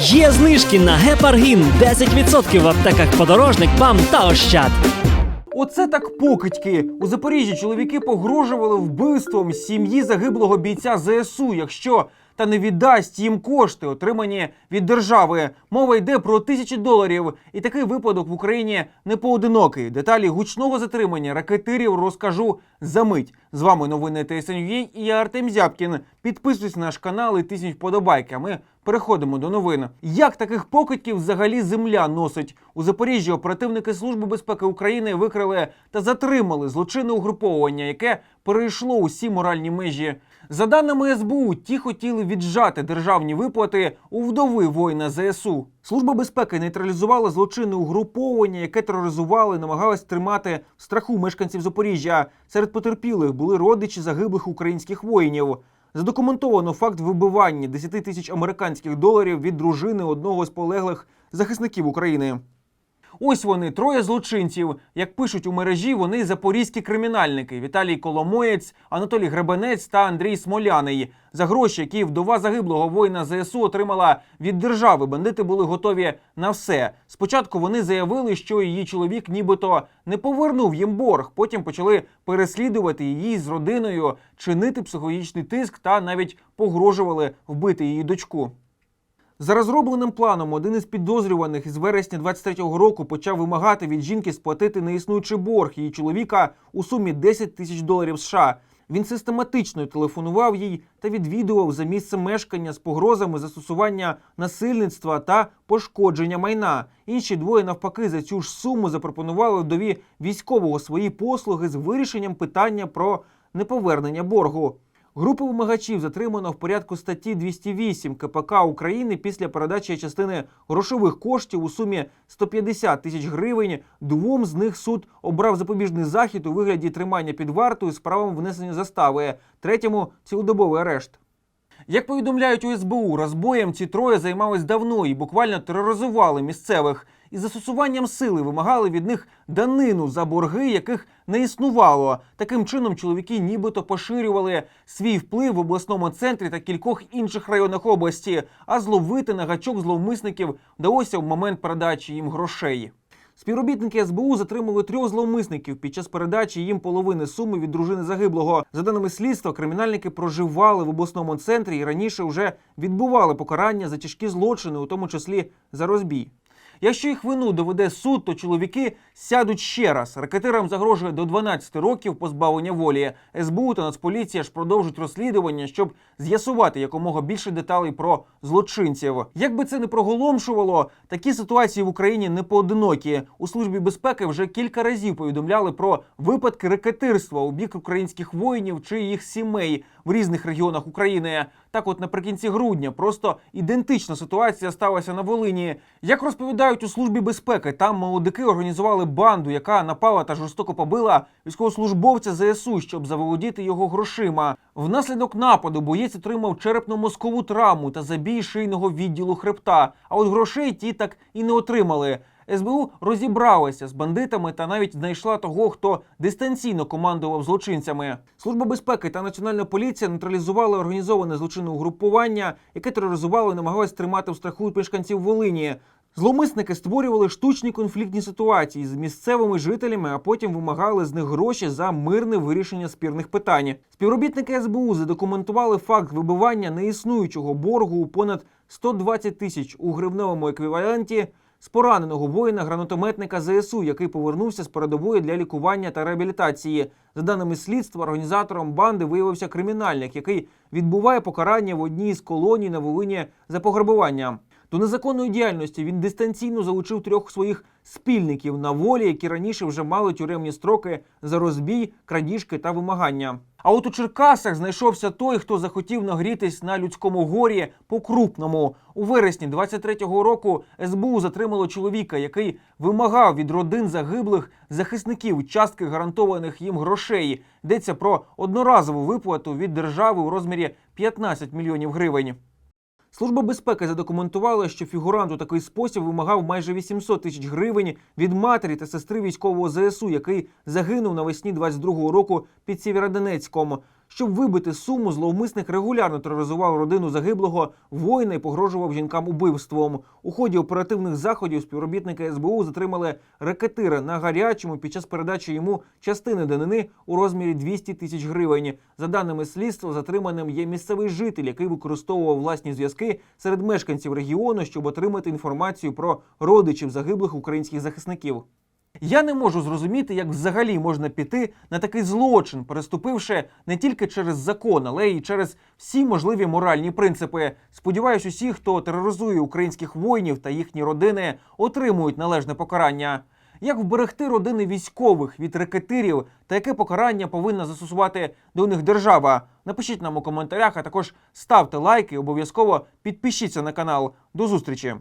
Є знижки на гепаргін 10% в аптеках подорожник, бам та ощад. Оце так покидьки. У Запоріжжі чоловіки погрожували вбивством сім'ї загиблого бійця ЗСУ, якщо та не віддасть їм кошти, отримані від держави. Мова йде про тисячі доларів. І такий випадок в Україні не поодинокий. Деталі гучного затримання ракетирів розкажу за мить. З вами новини ТСНЮ і я Артем Зябкін. Підписуйтесь на наш канал і тисніть вподобайки. А ми переходимо до новин. Як таких покидьків взагалі земля носить? У Запоріжжі оперативники Служби безпеки України викрили та затримали злочинне угруповання, яке перейшло усі моральні межі. За даними СБУ, ті хотіли віджати державні виплати у вдови воїна ЗСУ. Служба безпеки нейтралізувала злочинне угруповання, яке тероризували, намагалось тримати в страху мешканців Запоріжжя. Серед потерпілих були родичі загиблих українських воїнів. Задокументовано факт вибивання 10 тисяч американських доларів від дружини одного з полеглих захисників України. Ось вони, троє злочинців. Як пишуть у мережі, вони запорізькі кримінальники: Віталій Коломоєць, Анатолій Гребенець та Андрій Смоляний. За гроші, які вдова загиблого воїна ЗСУ отримала від держави, бандити були готові на все. Спочатку вони заявили, що її чоловік нібито не повернув їм борг. Потім почали переслідувати її з родиною, чинити психологічний тиск та навіть погрожували вбити її дочку. За розробленим планом, один із підозрюваних із вересня 23-го року почав вимагати від жінки сплатити неіснуючий борг її чоловіка у сумі 10 тисяч доларів США. Він систематично телефонував їй та відвідував за місцем мешкання з погрозами застосування насильництва та пошкодження майна. Інші двоє навпаки за цю ж суму запропонували вдові військового свої послуги з вирішенням питання про неповернення боргу. Групу вимагачів затримано в порядку статті 208 КПК України після передачі частини грошових коштів у сумі 150 тисяч гривень. Двом з них суд обрав запобіжний захід у вигляді тримання під вартою з правом внесення застави. Третьому цілодобовий арешт. Як повідомляють у СБУ, розбоєм ці троє займались давно і буквально тероризували місцевих. Із застосуванням сили вимагали від них данину за борги, яких не існувало. Таким чином, чоловіки нібито поширювали свій вплив в обласному центрі та кількох інших районах області, а зловити на гачок зловмисників вдалося в момент передачі їм грошей. Співробітники СБУ затримали трьох зловмисників під час передачі їм половини суми від дружини загиблого. За даними слідства, кримінальники проживали в обласному центрі і раніше вже відбували покарання за тяжкі злочини, у тому числі за розбій. Якщо їх вину доведе суд, то чоловіки сядуть ще раз. Ракетирам загрожує до 12 років позбавлення волі. СБУ та Нацполіція ж продовжують розслідування, щоб з'ясувати якомога більше деталей про злочинців. Як би це не проголомшувало, такі ситуації в Україні не поодинокі. У службі безпеки вже кілька разів повідомляли про випадки ракетирства у бік українських воїнів чи їх сімей в різних регіонах України. Так, от наприкінці грудня просто ідентична ситуація сталася на Волині. Як розповідають у службі безпеки, там молодики організували банду, яка напала та жорстоко побила військовослужбовця ЗСУ, щоб заволодіти його грошима. Внаслідок нападу боєць отримав черепно-мозкову травму та забій шийного відділу хребта. А от грошей ті так і не отримали. СБУ розібралася з бандитами та навіть знайшла того, хто дистанційно командував злочинцями. Служба безпеки та національна поліція нейтралізували організоване злочинне угрупування, яке тероризувало і намагалось тримати в страху мешканців Волині. Зловмисники створювали штучні конфліктні ситуації з місцевими жителями, а потім вимагали з них гроші за мирне вирішення спірних питань. Співробітники СБУ задокументували факт вибивання неіснуючого боргу у понад 120 тисяч у гривневому еквіваленті з пораненого воїна гранатометника ЗСУ, який повернувся з передової для лікування та реабілітації. За даними слідства, організатором банди виявився кримінальник, який відбуває покарання в одній з колоній на Волині за пограбування. До незаконної діяльності він дистанційно залучив трьох своїх спільників на волі, які раніше вже мали тюремні строки за розбій, крадіжки та вимагання. А от у Черкасах знайшовся той, хто захотів нагрітись на людському горі по-крупному. У вересні 23-го року СБУ затримало чоловіка, який вимагав від родин загиблих захисників частки гарантованих їм грошей. Йдеться про одноразову виплату від держави у розмірі 15 мільйонів гривень. Служба безпеки задокументувала, що фігурант у такий спосіб вимагав майже 800 тисяч гривень від матері та сестри військового ЗСУ, який загинув навесні 22-го року під Сєвєродонецьком. Щоб вибити суму, зловмисник регулярно тероризував родину загиблого воїна і погрожував жінкам убивством. У ході оперативних заходів співробітники СБУ затримали рекетира на гарячому під час передачі йому частини данини у розмірі 200 тисяч гривень. За даними слідства, затриманим є місцевий житель, який використовував власні зв'язки серед мешканців регіону, щоб отримати інформацію про родичів загиблих українських захисників. Я не можу зрозуміти, як взагалі можна піти на такий злочин, переступивши не тільки через закон, але й через всі можливі моральні принципи. Сподіваюсь, усі, хто тероризує українських воїнів та їхні родини, отримують належне покарання. Як вберегти родини військових від рекетирів та яке покарання повинна застосувати до них держава? Напишіть нам у коментарях, а також ставте лайки, обов'язково підпишіться на канал. До зустрічі!